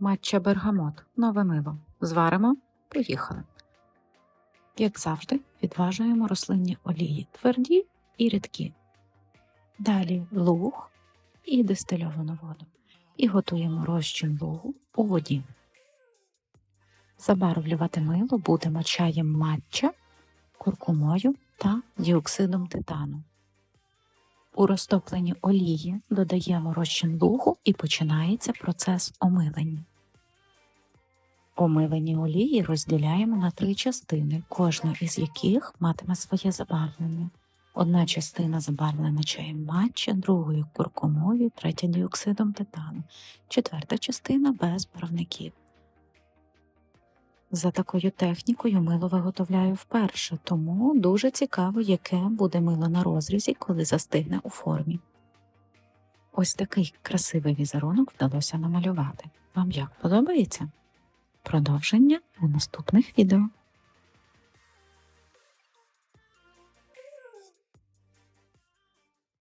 Матча бергамот. Нове мило. Зваримо. Поїхали. Як завжди, відважуємо рослинні олії тверді і рідкі. Далі луг і дистильовану воду. І готуємо розчин лугу у воді. Забарвлювати мило будемо чаєм матча, куркумою та діоксидом титану. У розтопленій олії додаємо розчин лугу і починається процес омилення. Омилені олії розділяємо на три частини, кожна із яких матиме своє забарвлення. Одна частина забарвлена чаєм матча, другою куркумою, третя діоксидом титану, четверта частина без барвників. За такою технікою мило виготовляю вперше, тому дуже цікаво, яке буде мило на розрізі, коли застигне у формі. Ось такий красивий візерунок вдалося намалювати. Вам як подобається? Продовження у наступних відео.